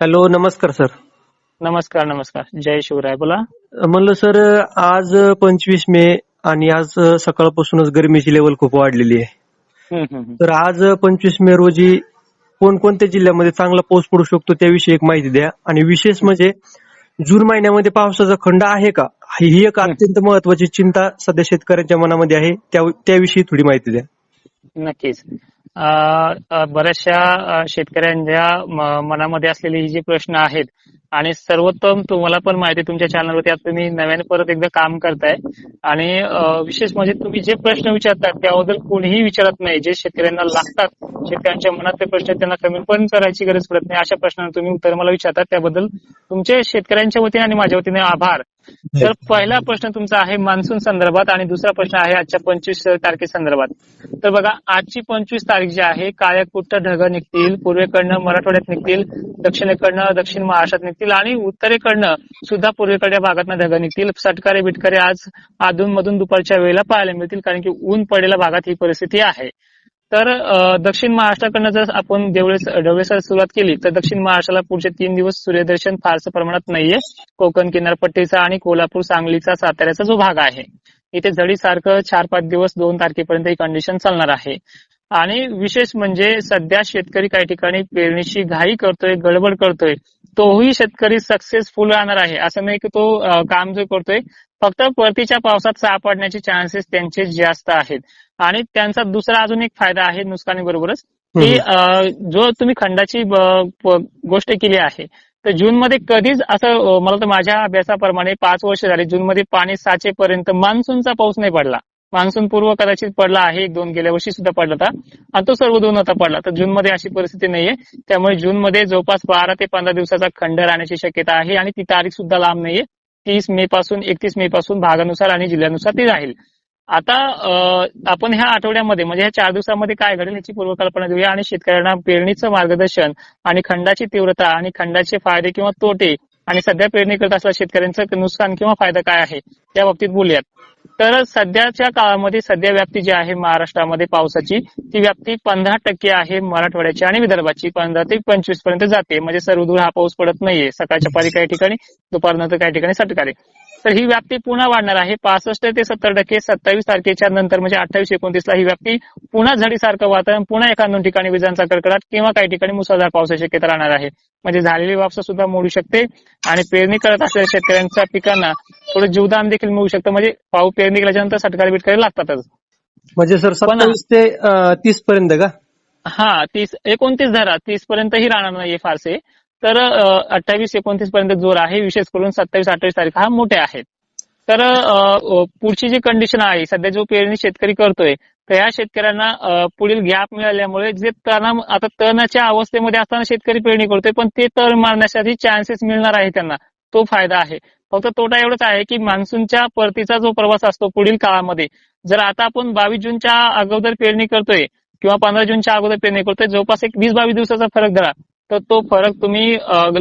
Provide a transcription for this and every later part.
Hello नमस्कार sir. नमस्कार नमस्कार. जय शिवराय बोला. म्हणलं सर आज पंचवीस मे आणि आज सकाळपासूनच गरमीची लेवल खूप वाढलेली आहे. तर आज पंचवीस मे रोजी कोणकोणत्या जिल्ह्यामध्ये चांगला पाऊस पडू शकतो त्याविषयी एक माहिती द्या. आणि विशेष म्हणजे जून महिन्यामध्ये पावसाचा खंड आहे का? ही एक अत्यंत महत्वाची चिंता सध्या शेतकऱ्यांच्या मनामध्ये आहे. त्या- त्याविषयी थोडी माहिती द्या. नक्कीच. अ बऱ्याचशा शेतकऱ्यांच्या मनामध्ये असलेले हे जे प्रश्न आहेत आणि सर्वोत्तम तुम्हाला पण माहिती तुमच्या चॅनलवरती आता तुम्ही नव्याने परत एकदा काम करताय आणि विशेष म्हणजे तुम्ही जे प्रश्न विचारतात त्याबद्दल कोणीही विचारत नाही जे शेतकऱ्यांना लागतात शेतकऱ्यांच्या मनातले प्रश्न त्यांना कमी पण करायची गरज पडत नाही अशा प्रश्नांना तुम्ही उत्तर मला विचारतात त्याबद्दल तुमचे शेतकऱ्यांच्या वतीने आणि माझ्या वतीने आभार. तर पहिला प्रश्न तुमचा आहे मान्सून संदर्भात आणि दुसरा प्रश्न आहे आजच्या पंचवीस तारखे संदर्भात. तर बघा आजची पंचवीस तारीख जी आहे काळ्याकुट्ट ढग निघतील पूर्वेकडनं मराठवाड्यात निघतील दक्षिणेकडनं दक्षिण महाराष्ट्रात निघतील आणि उत्तरेकडनं सुद्धा पूर्वेकडच्या भागातनं ढग निघतील. सटकारे बिटकारे आज अधून मधून दुपारच्या वेळेला पाहायला मिळतील कारण की ऊन पडलेल्या भागात ही परिस्थिती आहे. तर दक्षिण महाराष्ट्राकडनं जर आपण देवळे ढवळेसर सुरुवात केली तर दक्षिण महाराष्ट्राला पुढचे तीन दिवस सूर्यदर्शन फारसं प्रमाणात नाहीये. कोकण किनारपट्टीचा आणि कोल्हापूर सांगलीचा साताऱ्याचा जो भाग आहे. इथे झडीसारखं चार पाच दिवस दोन तारखेपर्यंत ही कंडिशन चालणार आहे. आणि विशेष म्हणजे सध्या शेतकरी काही ठिकाणी पेरणीची घाई करतोय गडबड करतोय तोही शेतकरी सक्सेसफुल राहणार आहे. असं नाही की तो काम जो करतोय फक्त परतीच्या पावसात सापडण्याचे चान्सेस त्यांचे जास्त आहेत. आणि त्यांचा दुसरा अजून एक फायदा आहे नुकसानीबरोबरच की अ, जो तुम्ही खंडाची गोष्ट केली आहे तर जून मध्ये कधीच असं मला तर माझ्या अभ्यासाप्रमाणे पाच वर्ष झाले जून मध्ये पाणी साचेपर्यंत मान्सूनचा पाऊस नाही पडला. मान्सून पूर्व कदाचित पडला आहे एक दोन गेल्या वर्षी सुद्धा पडला होता आणि तो सर्व दोन होता पडला. तर जून मध्ये अशी परिस्थिती नाहीये. त्यामुळे जून मध्ये जवळपास बारा ते पंधरा दिवसाचा खंड राहण्याची शक्यता आहे आणि ती तारीख सुद्धा लांब नाहीये. तीस मे पासून एकतीस मे पासून भागानुसार आणि जिल्ह्यानुसार ती राहील. आता आपण ह्या आठवड्यामध्ये म्हणजे ह्या चार दिवसामध्ये काय घडेल याची पूर्वकल्पना देऊया आणि शेतकऱ्यांना पेरणीचं मार्गदर्शन आणि खंडाची तीव्रता आणि खंडाचे फायदे किंवा तोटे आणि सध्या पेरणी करत असलेल्या शेतकऱ्यांचं नुकसान किंवा फायदा काय आहे त्या बाबतीत बोलूयात. तर सध्याच्या काळामध्ये सध्या व्याप्ती जी आहे महाराष्ट्रामध्ये पावसाची ती व्याप्ती पंधरा टक्के आहे मराठवाड्याची आणि विदर्भाची. पंधरा ते पंचवीसपर्यंत जाते. म्हणजे सर्वदूर हा पाऊस पडत नाहीये. सकाळच्या पारी काही ठिकाणी दुपारनंतर काही ठिकाणी सटकारे. तर ही व्याप्ती पुन्हा वाढणार आहे. पासष्ट ते सत्तर टक्के सत्तावीस तारखेच्या नंतर म्हणजे अठ्ठावीस एकोणतीसला ही व्याप्ती पुन्हा झडीसारखं वातावरण पुन्हा एका दोन ठिकाणी विजांचा कडकडाट किंवा काही ठिकाणी मुसळधार पावसाची शक्यता राहणार आहे. म्हणजे झालेली वापसा सुद्धा मोडू शकते आणि पेरणी करत असलेल्या शेतकऱ्यांच्या पिकांना थोडं जीवदान देखील मिळू शकतं. म्हणजे पाऊ पेरणी केल्याच्यानंतर सटकारी बिटकारी लागतातच. म्हणजे सर सत्तावीस ते तीस पर्यंत का? हा तीस एकोणतीस धरा तीस पर्यंतही राहणार नाहीये फारसे. तर अठ्ठावीस एकोणतीस पर्यंत जोर आहे. विशेष करून सत्तावीस अठ्ठावीस तारीख हा मोठे आहेत. तर पुढची जी कंडिशन आहे सध्या जो पेरणी शेतकरी करतोय तर या शेतकऱ्यांना पुढील गॅप मिळाल्यामुळे जे तणा आता तणाच्या अवस्थेमध्ये असताना शेतकरी पेरणी करतोय पण ते तण मारण्यासाठी चान्सेस मिळणार आहे त्यांना. तो फायदा आहे. फक्त तोटा एवढाच आहे की मान्सूनच्या परतीचा जो प्रवास असतो पुढील काळामध्ये जर आता आपण बावीस जूनच्या अगोदर पेरणी करतोय किंवा पंधरा जूनच्या अगोदर पेरणी करतोय जवळपास एक वीस बावीस दिवसाचा फरक धरा. तर तो फरक तुम्ही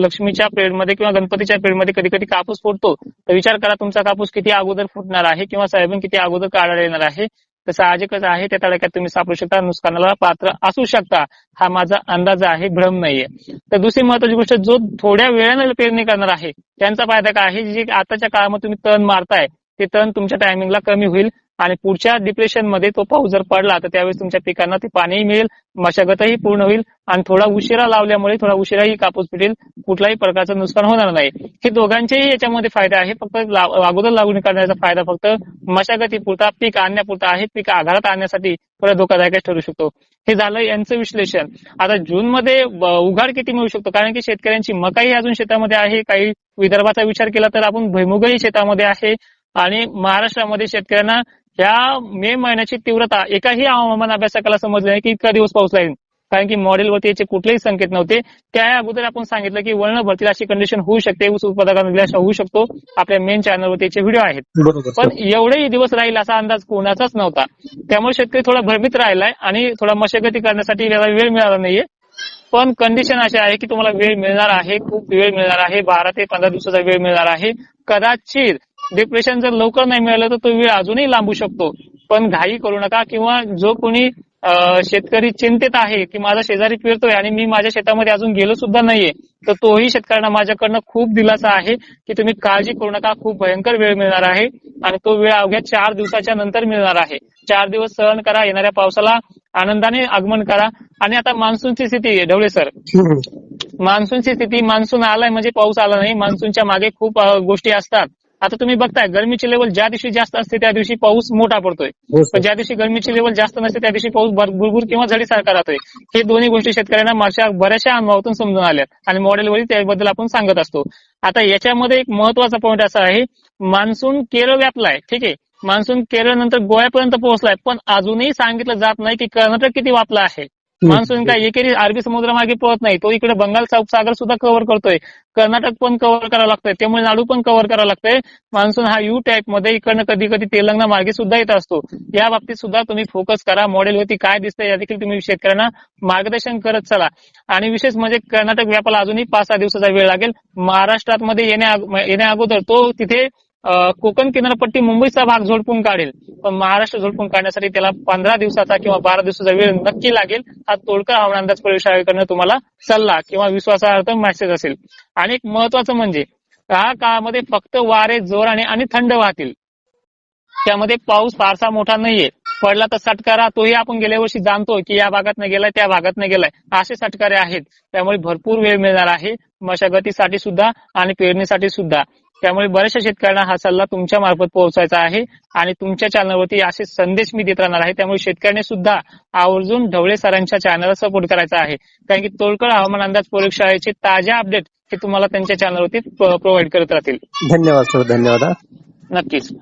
लक्ष्मीच्या पिरियडमध्ये किंवा गणपतीच्या पिरियडमध्ये कधी कधी कापूस फुटतो तर विचार करा तुमचा कापूस किती अगोदर फुटणार आहे किंवा सोयाबीन किती अगोदर काढायला येणार आहे. तर साहजिकच आहे त्या तडाख्यात तुम्ही सापडू शकता नुकसानाला पात्र असू शकता. हा माझा अंदाज आहे भ्रम नाहीये. तर दुसरी महत्वाची गोष्ट जो थोड्या वेळाने पेरणी करणार आहे त्यांचा फायदा काय आहे? जे आताच्या काळामध्ये तुम्ही तण मारताय ते तण तुमच्या टायमिंगला कमी होईल आणि पुढच्या डिप्रेशनमध्ये तो पाऊस जर पडला तर त्यावेळेस तुमच्या पिकांना ते पाणीही मिळेल मशागतही पूर्ण होईल आणि थोडा उशिरा लावल्यामुळे थोडा उशिराही कापूस पिटेल कुठल्याही प्रकारचं नुकसान होणार नाही. हे दोघांचेही याच्यामध्ये फायदे आहे फक्त अगोदर लागवड करण्याचा फायदा फक्त मशागतीपुरता पीक आणण्यापुरता आहे पीक आघारात आणण्यासाठी थोडा धोकादायक ठरू शकतो. हे झालं यांचं विश्लेषण. आता जून मध्ये उघाड किती मिळू शकतो? कारण की शेतकऱ्यांची मकाही अजून शेतामध्ये आहे काही विदर्भाचा विचार केला तर आपण भुईमुगही शेतामध्ये आहे. आणि महाराष्ट्रामध्ये शेतकऱ्यांना ह्या मे महिन्याची तीव्रता एकाही हवामान अभ्यासकाला समजलं नाही की इतका दिवस पाऊस लागेल. कारण की मॉडेलवरती याचे कुठलेही संकेत नव्हते. त्या अगोदर आपण सांगितलं की वळण भरतील अशी कंडिशन होऊ शकते. ऊस उत्पादकांना होऊ शकतो. आपल्या मेन चॅनलवरती याचे व्हिडिओ आहेत. पण एवढेही दिवस राहील असा अंदाज कोणाचाच नव्हता. त्यामुळे शेतकरी थोडा भ्रमित राहिलाय आणि थोडा मशागती करण्यासाठी त्याला वेळ मिळाला नाहीये. पण कंडिशन अशी आहे की तुम्हाला वेळ मिळणार आहे. खूप वेळ मिळणार आहे. बारा ते पंधरा दिवसाचा वेळ मिळणार आहे. कदाचित डिप्रेशन जर लवकर नाही मिळालं तर तो वेळ अजूनही लांबू शकतो. पण घाई करू नका किंवा जो कोणी शेतकरी चिंतेत आहे की माझा शेजारी पेरतोय आणि मी माझ्या शेतामध्ये अजून गेलो सुद्धा नाहीये तर तोही शेतकऱ्यांना माझ्याकडनं खूप दिलासा आहे की तुम्ही काळजी करू नका. खूप भयंकर वेळ मिळणार आहे आणि तो वेळ अवघ्या चार दिवसाच्या नंतर मिळणार आहे. चार दिवस सहन करा येणाऱ्या पावसाला आनंदाने आगमन करा. आणि आता मान्सूनची स्थिती आहे ढवळे सर. मान्सूनची स्थिती मान्सून आलाय म्हणजे पाऊस आला नाही. मान्सूनच्या मागे खूप गोष्टी असतात. आता तुम्ही बघताय गरमीची लेवल ज्या दिवशी जास्त असते त्या दिवशी पाऊस मोठा पडतोय. हो पण ज्या दिवशी गरमीची लेवल जास्त नसते त्या दिवशी पाऊस भर- भुरभुर किंवा झडीसारखा राहतोय. हे दोन्ही गोष्टी शेतकऱ्यांना मागच्या बऱ्याचशा अनुभवातून समजून आल्यात आणि मॉडेलवरही त्याबद्दल आपण सांगत असतो. आता याच्यामध्ये एक महत्त्वाचा पॉईंट असा आहे मान्सून केरळ व्यापलाय ठीक आहे? मान्सून केरळ नंतर गोव्यापर्यंत पोहोचलाय पण अजूनही सांगितलं जात नाही की कर्नाटक किती वापला आहे. मान्सून काय एकेरी अरबी समुद्रामागे पळत नाही. तो इकडे बंगाल सागर सुद्धा कव्हर करतोय. कर्नाटक पण कव्हर करावं लागतंय. त्यामुळे नाडू पण कव्हर करावं लागतंय. मान्सून हा यू टाईपमध्ये इकडनं कधी कधी तेलंगणा मार्गे सुद्धा येत असतो. या बाबतीत सुद्धा तुम्ही फोकस करा. मॉडेलवरती काय दिसतंय या देखील तुम्ही शेतकऱ्यांना मार्गदर्शन करत चला. आणि विशेष म्हणजे कर्नाटक व्यापाला अजूनही पाच सहा दिवसाचा वेळ लागेल. महाराष्ट्रात मध्ये येण्या अगोदर तो तिथे कोकण किनारपट्टी मुंबईचा भाग झोडपून काढेल. पण महाराष्ट्र झोडपून काढण्यासाठी त्याला पंधरा दिवसाचा किंवा बारा दिवसाचा वेळ नक्की लागेल. हा तोडका हवामान अंदाज प्रयोगशाळेकडनं तुम्हाला सल्ला किंवा विश्वासार्थ मेसेज असेल. आणि एक महत्वाचं म्हणजे या काळामध्ये फक्त वारे जोराने आणि थंड वाहतील. त्यामध्ये पाऊस फारसा मोठा नाहीये. पडला तर सटकारा तोही आपण गेल्या वर्षी जाणतो की या भागात नाही गेलाय त्या भागात नाही गेलाय. असे सटकारे आहेत. त्यामुळे भरपूर वेळ मिळणार आहे. मशागतीसाठी सुद्धा आणि पेरणीसाठी सुद्धा. त्यामुळे बऱ्याचशा शेतकऱ्यांना हा सल्ला तुमच्या मार्फत पोहोचायचा आहे आणि तुमच्या चॅनलवरती असे संदेश मी देत राहणार आहे. त्यामुळे शेतकऱ्यांनी सुद्धा आवर्जून ढवळे सरांच्या चॅनलला सपोर्ट करायचा आहे. कारण की तोडकड हवामान अंदाज प्रयोगशाळेचे ताज्या अपडेट हे तुम्हाला त्यांच्या चॅनलवरती प्रोव्हाइड करत राहतील. धन्यवाद सर धन्यवाद. नक्कीच.